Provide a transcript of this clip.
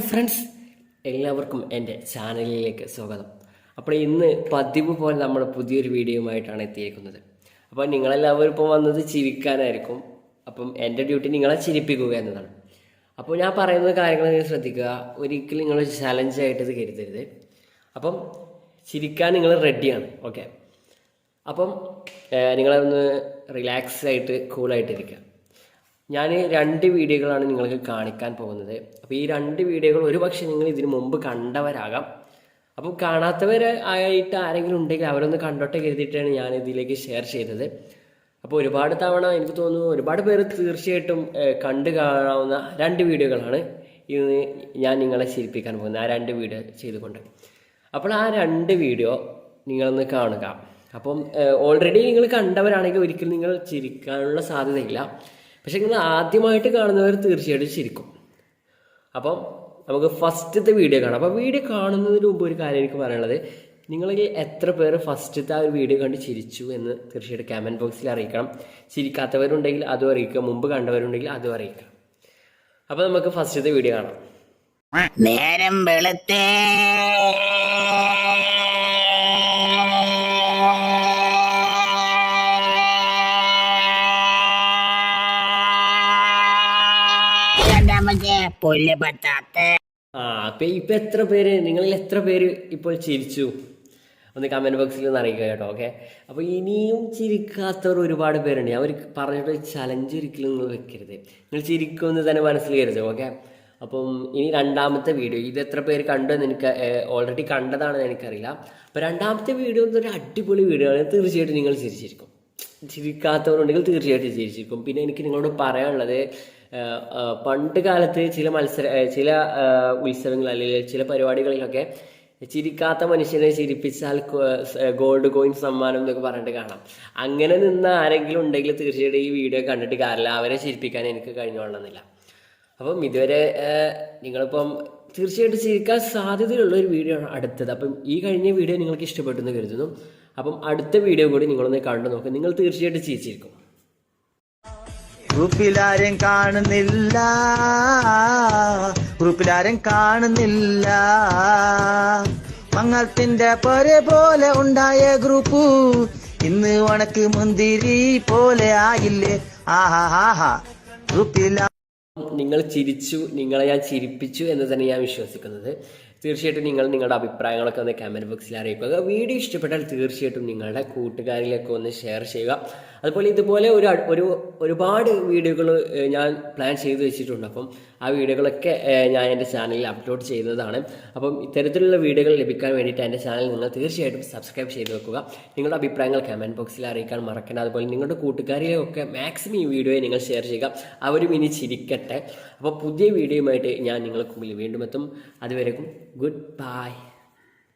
Friends എല്ലാവർക്കും എന്റെ ചാനലിലേക്ക് സ്വാഗതം. അപ്പോൾ ഇന്ന് പതിവ് പോലെ നമ്മൾ പുതിയൊരു വീഡിയോയുമായിട്ടാണ് എത്തിയിരിക്കുന്നത്. അപ്പോൾ നിങ്ങളെല്ലാവരും ഇപ്പോൾ വന്നത് ചിരിക്കാനായിരിക്കും. അപ്പം എന്റെ ഡ്യൂട്ടി നിങ്ങളെ ചിരിപ്പിക്കുക എന്നതാണ്. അപ്പോൾ ഞാൻ പറയുന്ന കാര്യങ്ങൾ നിങ്ങൾ ശ്രദ്ധിക്കുക. ഒരിക്കലും നിങ്ങൾ ചലഞ്ചായിട്ട് ഇത് കരുതരുത്. അപ്പം ചിരിക്കാൻ നിങ്ങൾ റെഡിയാണ് ഓക്കെ അപ്പം നിങ്ങളൊന്ന് റിലാക്സ് ആയിട്ട് കൂളായിട്ടിരിക്കുക ഞാൻ രണ്ട് വീഡിയോകളാണ് നിങ്ങൾക്ക് കാണിക്കാൻ പോകുന്നത്. അപ്പോൾ ഈ രണ്ട് വീഡിയോകൾ ഒരു പക്ഷേ നിങ്ങൾ ഇതിനു മുമ്പ് കണ്ടവരാകാം. അപ്പോൾ കാണാത്തവർ ആയിട്ട് ആരെങ്കിലും ഉണ്ടെങ്കിൽ അവരൊന്ന് കണ്ടോട്ടെ കരുതിയിട്ടാണ് ഞാൻ ഇതിലേക്ക് ഷെയർ ചെയ്തത്. അപ്പോൾ ഒരുപാട് തവണ എനിക്ക് തോന്നുന്നു ഒരുപാട് പേര് തീർച്ചയായിട്ടും കണ്ടു കാണാവുന്ന രണ്ട് വീഡിയോകളാണ് ഇന്ന് ഞാൻ നിങ്ങളെ ശീലിപ്പിക്കാൻ പോകുന്നത്. ആ രണ്ട് വീഡിയോ ചെയ്തുകൊണ്ട്. അപ്പോൾ ആ രണ്ട് വീഡിയോ നിങ്ങളൊന്ന് കാണുക. അപ്പം ഓൾറെഡി നിങ്ങൾ കണ്ടവരാണെങ്കിൽ ഒരിക്കലും നിങ്ങൾ ചിരിക്കാനുള്ള സാധ്യതയില്ല. പക്ഷെ നിങ്ങൾ ആദ്യമായിട്ട് കാണുന്നവർ തീർച്ചയായിട്ടും ചിരിക്കും. അപ്പം നമുക്ക് ഫസ്റ്റത്തെ വീഡിയോ കാണാം. അപ്പോൾ വീഡിയോ കാണുന്നതിന് മുമ്പ് ഒരു കാര്യം എനിക്ക് പറയാനുള്ളത്. നിങ്ങളിൽ എത്ര പേര് ഫസ്റ്റത്തെ ആ ഒരു വീഡിയോ കണ്ട് ചിരിച്ചു എന്ന് തീർച്ചയായിട്ടും കമന്റ് ബോക്സിൽ അറിയിക്കണം. ചിരിക്കാത്തവരുണ്ടെങ്കിൽ അതും അറിയിക്കുക. മുമ്പ് കണ്ടവരുണ്ടെങ്കിൽ അതും അറിയിക്കുക. അപ്പോൾ നമുക്ക് ഫസ്റ്റത്തെ വീഡിയോ കാണാം. നേരം വെളുത്തേ. ആ ഇപ്പം എത്ര പേര് നിങ്ങളിൽ എത്ര പേര് ഇപ്പോൾ ചിരിച്ചു? ഒന്ന് കമന്റ് ബോക്സിൽ ഒന്ന് അറിയിക്കുക കേട്ടോ ഓക്കെ അപ്പോൾ ഇനിയും ചിരിക്കാത്തവർ ഒരുപാട് പേരുണ്ട്. അവർ പറഞ്ഞിട്ട് ചലഞ്ച് ഒരിക്കലും നിങ്ങൾ വെക്കരുത്. നിങ്ങൾ ചിരിക്കുമെന്ന് തന്നെ മനസ്സിൽ കരുത് ഓക്കെ അപ്പം ഇനി രണ്ടാമത്തെ വീഡിയോ ഇത് എത്ര പേര് കണ്ടു എന്ന് എനിക്ക് ഓൾറെഡി കണ്ടതാണെന്ന് എനിക്കറിയില്ല. അപ്പോൾ രണ്ടാമത്തെ വീഡിയോ എന്നൊരു അടിപൊളി വീഡിയോ ആണ്. തീർച്ചയായിട്ടും നിങ്ങൾ ചിരിച്ചിരിക്കും. ചിരിക്കാത്തവരുണ്ടെങ്കിൽ തീർച്ചയായിട്ടും ചിരിച്ചിരിക്കും. പിന്നെ എനിക്ക് നിങ്ങളോട് പറയാനുള്ളത് പണ്ട് കാലത്ത് ചില മത്സര ചില ഉത്സവങ്ങൾ അല്ലെങ്കിൽ ചില പരിപാടികളിലൊക്കെ ചിരിക്കാത്ത മനുഷ്യനെ ചിരിപ്പിച്ചാൽ ഗോൾഡ് കോയിൻ സമ്മാനം എന്നൊക്കെ പറഞ്ഞിട്ട് കാണാം. അങ്ങനെ നിന്ന് ആരെങ്കിലും ഉണ്ടെങ്കിൽ തീർച്ചയായിട്ടും ഈ വീഡിയോ കണ്ടിട്ട് കാര്യമില്ല. അവരെ ചിരിപ്പിക്കാൻ എനിക്ക് കഴിഞ്ഞോളണമെന്നില്ല അപ്പം ഇതുവരെ നിങ്ങളിപ്പം തീർച്ചയായിട്ടും ചിരിക്കാൻ സാധ്യതയുള്ള ഒരു വീഡിയോ ആണ് അടുത്തത്. അപ്പം ഈ കഴിഞ്ഞ വീഡിയോ നിങ്ങൾക്ക് ഇഷ്ടപ്പെട്ടു എന്ന് കരുതുന്നു. അപ്പം അടുത്ത വീഡിയോ കൂടി നിങ്ങളൊന്ന് കണ്ടു നോക്കുക നിങ്ങൾ തീർച്ചയായിട്ടും ചിരിച്ചിരിക്കും. ഗ്രൂപ്പിലാരും കാണുന്നില്ല. ഗ്രൂപ്പിലാരും കാണുന്നില്ല. മങ്ങത്തിന്റെ പൊരെ പോലെ ഉണ്ടായ ഗ്രൂപ്പ് ഇന്ന് ഉണക്ക് മുന്തിരി പോലെ ആയില്ലേ. ആഹാഹാ ആഹാ. ഗ്രൂപ്പില നിങ്ങൾ ചിരിച്ചു നിങ്ങളെ ഞാൻ ചിരിപ്പിച്ചു എന്ന് തന്നെ ഞാൻ വിശ്വസിക്കുന്നത്. തീർച്ചയായിട്ടും നിങ്ങൾ നിങ്ങളുടെ അഭിപ്രായങ്ങളൊക്കെ ഒന്ന് കമന്റ് ബോക്സിൽ അറിയിക്കുക. വീഡിയോ ഇഷ്ടപ്പെട്ടാൽ തീർച്ചയായിട്ടും നിങ്ങളുടെ കൂട്ടുകാരിലൊക്കെ ഒന്ന് ഷെയർ ചെയ്യുക. അതുപോലെ ഇതുപോലെ ഒരു ഒരു ഒരുപാട് വീഡിയോകൾ ഞാൻ പ്ലാൻ ചെയ്ത് വെച്ചിട്ടുണ്ട്. അപ്പം ആ വീഡിയോകളൊക്കെ ഞാൻ എന്റെ ചാനലിൽ അപ്ലോഡ് ചെയ്യുന്നതാണ്. അപ്പം ഇത്തരത്തിലുള്ള വീഡിയോകൾ ലഭിക്കാൻ വേണ്ടിയിട്ട് എന്റെ ചാനൽ നിങ്ങൾ തീർച്ചയായിട്ടും സബ്സ്ക്രൈബ് ചെയ്ത് വെക്കുക. നിങ്ങളുടെ അഭിപ്രായങ്ങൾ കമന്റ് ബോക്സിൽ അറിയിക്കാൻ മറക്കണം അതുപോലെ നിങ്ങളുടെ കൂട്ടുകാരിലെയൊക്കെ മാക്സിമം ഈ വീഡിയോയെ നിങ്ങൾ ഷെയർ ചെയ്യുക. അവരും ഇനി ചിരിക്കട്ടെ. അപ്പോൾ പുതിയ വീഡിയോയുമായിട്ട് ഞാൻ നിങ്ങൾക്ക് മുമ്പിൽ വീണ്ടും എത്തും. അതുവരെക്കും ഗുഡ് ബൈ